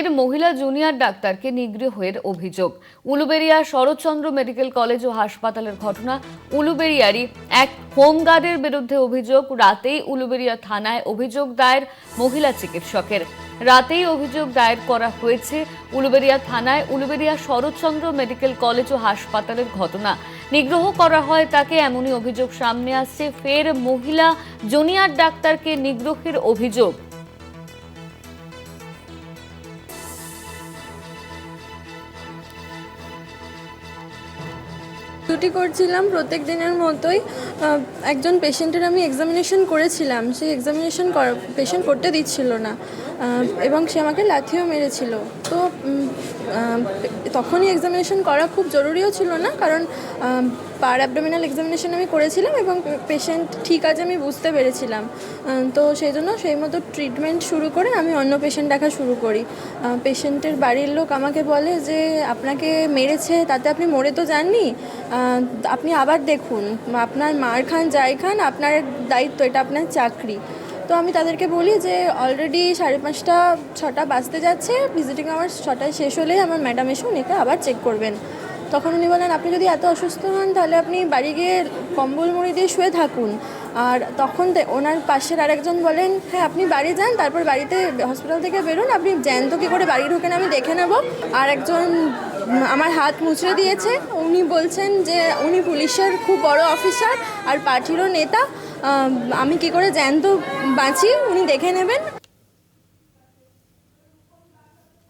ফের মহিলা জুনিয়র ডাক্তারকে নিগ্রহের অভিযোগ। উলুবেড়িয়া শরৎচন্দ্র মেডিকেল কলেজ ও হাসপাতালের ঘটনা উলুবেড়িয়ারই এক হোমগার্ডের বিরুদ্ধে অভিযোগ। রাতেই উলুবেড়িয়া থানায় অভিযোগ দায়ের মহিলা চিকিৎসকের। রাতেই অভিযোগ দায়ের করা হয়েছে উলুবেড়িয়া থানায় উলুবেড়িয়া শরৎচন্দ্র মেডিকেল কলেজ ও হাসপাতালের ঘটনা। নিগ্রহ করা হয় তাকে এমনই অভিযোগ সামনে আসছে। ফের মহিলা জুনিয়র ডাক্তারকে নিগ্রহের অভিযোগ। ডিউটি করছিলাম প্রত্যেক দিনের মতোই একজন পেশেন্টের আমি এক্সামিনেশন করেছিলাম। সেই এক্সামিনেশন পেশেন্ট করতে দিচ্ছিল না। এবং সে আমাকে লাথিও মেরেছিল। তো তখনই এক্সামিনেশন করা খুব জরুরিও ছিল না, কারণ পার অ্যাবডোমিনাল এক্সামিনেশন আমি করেছিলাম এবং পেশেন্ট ঠিক আছে আমি বুঝতে পেরেছিলাম। তো সেই জন্য সেই মতো ট্রিটমেন্ট শুরু করে আমি অন্য পেশেন্ট দেখা শুরু করি। পেশেন্টের বাড়ির লোক আমাকে বলে যে, আপনাকে মেরেছে, তাতে আপনি মরে তো যাননি। আপনি আবার দেখুন, আপনার মার খান, যাই খান, আপনার দায়িত্ব, এটা আপনার চাকরি। তো আমি তাদেরকে বলি যে অলরেডি সাড়ে পাঁচটা, ছটা বাজতে যাচ্ছে। ভিজিটিং আওয়ার ছটায় শেষ হলে আমার ম্যাডাম এসে উনিকে আবার চেক করবেন। তখন উনি বলেন, আপনি যদি এত অসুস্থ হন, তাহলে আপনি বাড়ি গিয়ে কম্বল মুড়ি দিয়ে শুয়ে থাকুন। আর তখন ওনার পাশের আরেকজন বলেন হ্যাঁ আপনি বাড়ি যান, তারপর বাড়িতে হসপিটাল থেকে বেরোন। আপনি জ্যান্ত কী করে বাড়ি ঢোকেন আমি দেখে নেব? আর একজন আমার হাত মুচড়ে দিয়েছে। উনি বলছেন যে, উনি পুলিশের খুব বড় অফিসার আর পার্টিরও নেতা। আম, কি করে জ্যান্ত বাঁচি উনি দেখে নেবেন।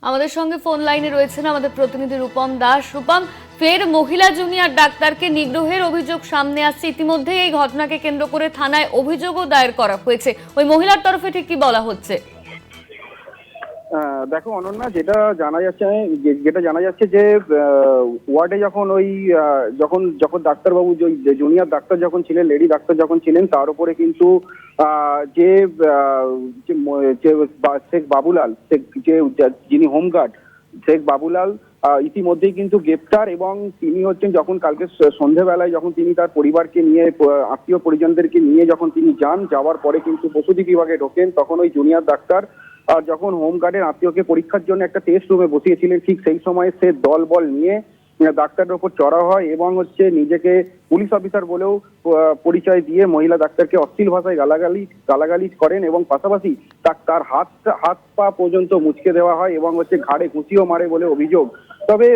আমাদের সঙ্গে ফোন লাইনে রয়েছেন আমাদের প্রতিনিধি রূপম দাস। রূপম ফের মহিলা জুনিয়র ডাক্তারকে নিগ্রহের অভিযোগ সামনে আসছে। ইতিমধ্যে এই ঘটনাকে কেন্দ্র করে থানায় অভিযোগও দায়ের করা হয়েছে। ওই মহিলার তরফে ঠিক কি বলা হচ্ছে? দেখো অনন্যা, যেটা জানা যাচ্ছে যেটা জানা যাচ্ছে যে ওয়ার্ডে যখন ওই যখন যখন ডাক্তারবাবু জুনিয়র ডাক্তার যখন ছিলেন, লেডি ডাক্তার যখন ছিলেন, তার উপরে কিন্তু যে শেখ বাবুলাল, শেখ, যে যিনি হোমগার্ড, শেখ বাবুলাল ইতিমধ্যেই কিন্তু গ্রেপ্তার এবং তিনি হচ্ছেন যখন কালকে সন্ধেবেলায় যখন তিনি তার পরিবারকে নিয়ে আত্মীয় পরিজনদেরকে নিয়ে যখন তিনি যান, যাওয়ার পরে কিন্তু প্রসূতি বিভাগে ঢোকেন, তখন ওই জুনিয়র ডাক্তার আর যখন হোমগার্ডের আত্মীয়কে পরীক্ষার জন্য একটা টেস্ট রুমে বসিয়েছিলেন, ঠিক সেই সময় সে দল বল নিয়ে ডাক্তারের ওপর চড়া হয় এবং হচ্ছে নিজেকে পুলিশ অফিসার বলেও পরিচয় দিয়ে মহিলা ডাক্তারকে অশ্লীল ভাষায় গালাগালি গালাগালি করেন এবং পাশাপাশি তার হাত হাত পা পর্যন্ত মুচকে দেওয়া হয় এবং হচ্ছে ঘাড়ে ঘুষিও মারে বলে অভিযোগ। তবে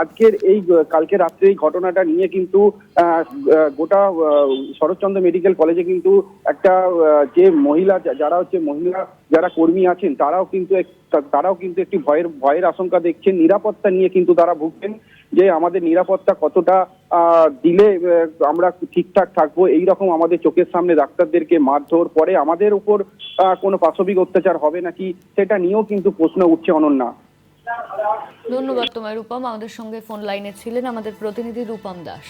আজকের এই, কালকে রাত্রে এই ঘটনাটা নিয়ে কিন্তু গোটা শরৎচন্দ্র মেডিকেল কলেজে কিন্তু একটা যে মহিলা যারা হচ্ছে মহিলা, যারা কর্মী আছেন, তারাও কিন্তু তারাও কিন্তু একটি ভয়ের ভয়ের আশঙ্কা দেখছেন। নিরাপত্তা নিয়ে কিন্তু তারা ভুগছেন যে আমাদের নিরাপত্তা কতটা দিলে আমরা ঠিকঠাক থাকব। এই রকম আমাদের চোখের সামনে ডাক্তারদেরকে মারধর পরে আমাদের উপর কোনো পাশবিক অত্যাচার হবে নাকি, সেটা নিয়েও কিন্তু প্রশ্ন উঠছে অনন্যা। ধন্যবাদ তোমায় রূপম। আমাদের সঙ্গে ফোন লাইনে ছিলেন আমাদের প্রতিনিধি রূপম দাস।